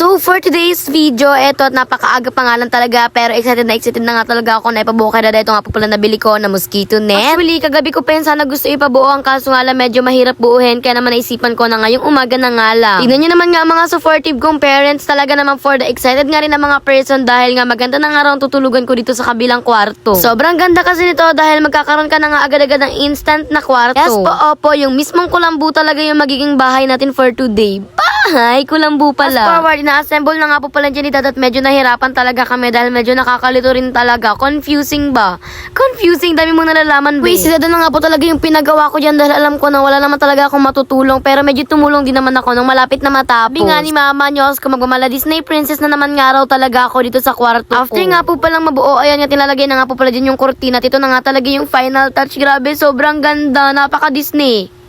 So, for today's video, eto at napakaaga pa nga lang talaga pero excited na excited na nga talaga ako na ipabuo kaya na ito nga po pala nabili ko na mosquito net. Actually, kagabi ko pa yun sana gusto ipabuo ang kaso nga lang medyo mahirap buuhin kaya naman naisipan ko na ngayong umaga na nga lang. Tignan nyo naman nga ang mga supportive kong parents talaga naman for the excited nga rin ang mga person dahil nga maganda na nga raw ang tutulugan ko dito sa kabilang kwarto. Sobrang ganda kasi nito dahil magkakaroon ka na nga agad-agad ng instant na kwarto. Yes po, opo, yung mismong kulambu talaga yung magiging bahay natin for today. Bahay, kulambu pala. Fast forward, ina-assemble na nga po pala dyan ni Dad at medyo nahirapan talaga kami dahil medyo nakakalito rin talaga. Confusing ba? Confusing, dami mong nalalaman, Wait, si Dad na nga po talaga yung pinagawa ko dyan dahil alam ko na wala naman talaga akong matutulong pero medyo tumulong din naman ako nung malapit na matapos. Sabi nga ni Mama Nyos, kung magmamala Disney Princess na naman nga raw talaga ako dito sa kwarto After nga po palang mabuo, ayan nga tilalagay na nga po pala dyan yung kurtina. at Ito na nga talaga yung final touch. Grabe, sobrang ganda. Napaka-Disney. Disney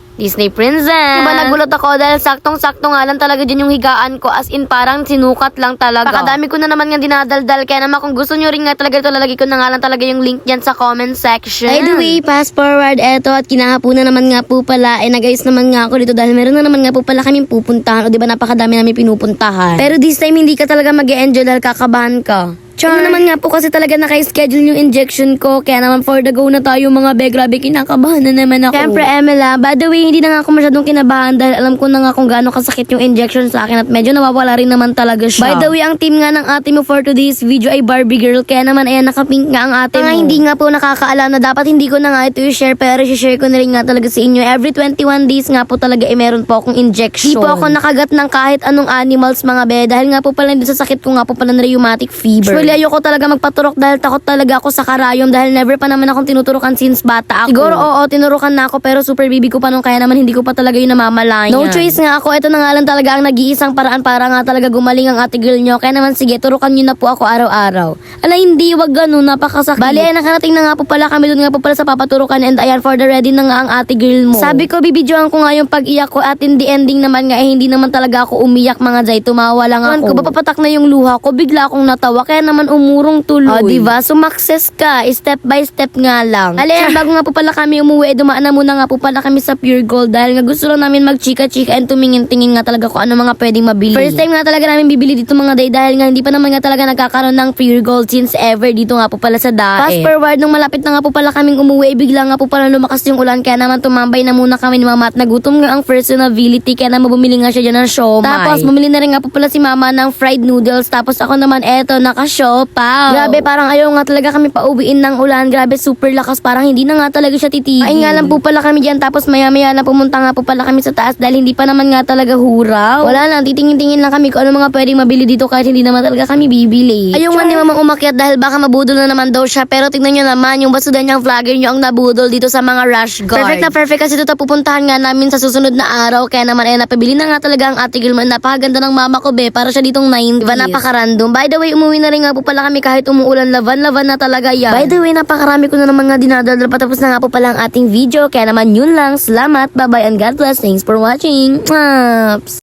Princess. Diba nagulat ako dahil saktong-sakto nga lang talaga dyan yung higaan ko as in parang sinukat lang talaga. Pakadami ko na naman nga dinadaldal kaya naman kung gusto nyo rin nga talaga ito lalagay ko na nga lang talaga yung link dyan sa comment section. By the way, fast forward, eto at kinahaponan naman nga po pala, eh nag-ayos naman nga ako dito dahil meron na naman nga po pala kaming pupuntahan o di ba napakadami namin pinupuntahan. Pero this time hindi ka talaga mag enjoy dahil kakabahan ka. Char. Ano naman nga po kasi talaga naka-schedule yung injection ko kaya naman for the go na tayo mga be. Grabe kinakabahan na naman ako. Siyempre Emela, by the way hindi na nga ako masyadong kinabahan dahil alam ko na nga kung gaano kasakit yung injection sa akin at medyo nawawala rin naman talaga siya. By the way, ang team nga ng ate mo for today's video ay Barbie Girl kaya naman ayan nakapink nga ang ate mo. Mga hindi nga po nakakaalam na dapat hindi ko na nga ito i-share pero i-share ko na rin nga talaga sa inyo. Every 21 days nga po talaga eh meron po akong injection. Di po ako nakagat ng kahit anong animals mga be dahil nga po pala sa sakit ko nga po pala ng rheumatic fever. Actually ayoko talaga magpaturok dahil takot talaga ako sa karayom dahil never pa naman akong tinuturukan since bata ako. Siguro oo, tinurukan na ako pero super bibi ko pa nung kaya naman hindi ko pa talaga yung namamalayan. No choice nga ako, ito na nga lang talaga ang nag-iisang paraan para nga talaga gumaling ang ate girl nyo. Kaya naman sige, turukan nyo na po ako araw-araw. Ala hindi, wag ganun, napakasakit. Bali ay nakarating na nga po pala kami doon nga po pala sa papaturukan and ayan for the ready na nga ang ate girl mo. Sabi ko, bibidyoan ko nga yung pag-iyak ko at in the ending naman nga eh hindi naman talaga ako umiyak mga jay, tumawa lang ako. ko, papatak na yung luha ko, bigla akong natawa kaya naman umurong tuloy. O, diba? Sumakses ka, step by step nga lang. Alin, bago nga po pala kami umuwi, dumaan na muna nga po pala kami sa Pure Gold dahil nga gusto lang namin magchika-chika and tumingin-tingin nga talaga kung ano mga pwedeng mabili. First time nga talaga namin bibili dito mga day dahil nga hindi pa naman nga talaga nagkakaroon ng Pure Gold since ever dito nga po pala sa dae. Fast forward, nung malapit na nga po pala kaming umuwi, bigla nga po pala lumakas yung ulan kaya naman tumambay na muna kami ni mama at nagutom nga ang personality kaya naman bumili nga siya dyan ng siomay. Tapos bumili na rin nga po pala si mama ng fried noodles tapos ako naman eto naka-siopaw. Grabe parang ayaw nga talaga kami pauwiin ng ulan. Grabe super lakas parang hindi na nga talaga siya titigil. Ay nga lang po pala kami dyan tapos maya maya na pumunta nga po pala kami sa taas dahil hindi pa naman nga talaga huraw. Wala lang titingin-tingin lang kami kung ano mga pwedeng mabili dito kahit hindi naman talaga kami bibili. Ayaw nga ni mamang umakyat dahil baka mabudol na naman daw siya pero tignan nyo naman yung basudan niyang vlogger nyo ang nabudol dito sa mga rush guard. Perfect na perfect kasi ito pupuntahan nga namin sa susunod na araw kaya naman ay napabili na nga talaga ang ate Gilman. Napakaganda ng mama ko be para siya ditong 90s. Diba napaka-random. By the way, umuwi na rin nga po pala kami kahit umuulan laban-laban na talaga yan. By the way, napakarami ko na naman nga dinadaldal patapos na nga po pala ang ating video. Kaya naman yun lang. Salamat. Bye-bye and God bless. Thanks for watching. Maps!